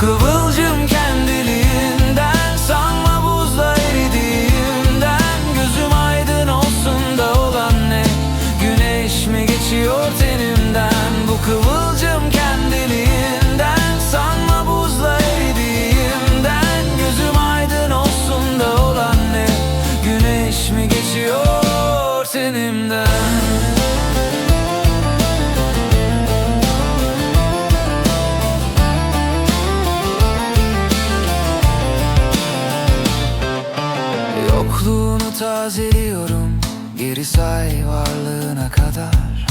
kıvılcım kendiliğinden Sanma buzla eridiğimden. Gözüm aydın olsun da olan ne? Güneş mi geçiyor tenimden? Bu kıvılcım kendiliğinden Sanma buzla eridiğimden. Gözüm aydın olsun da olan ne? Güneş mi geçiyor tenimden tazeliyorum. Geri say varlığına kadar.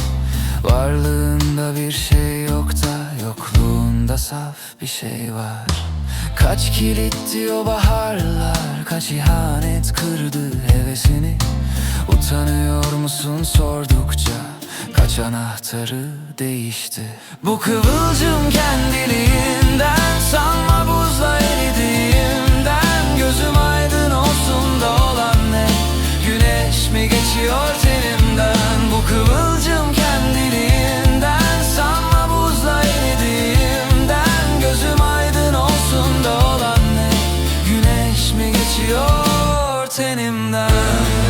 Varlığında bir şey yok da Yokluğunda saf bir şey var. Kaç kilitti o baharlar Kaç ihanet kırdı hevesini. Utanıyor musun sordukça Kaç anahtarı değişti. Bu kıvılcım kendiliğinden tenimden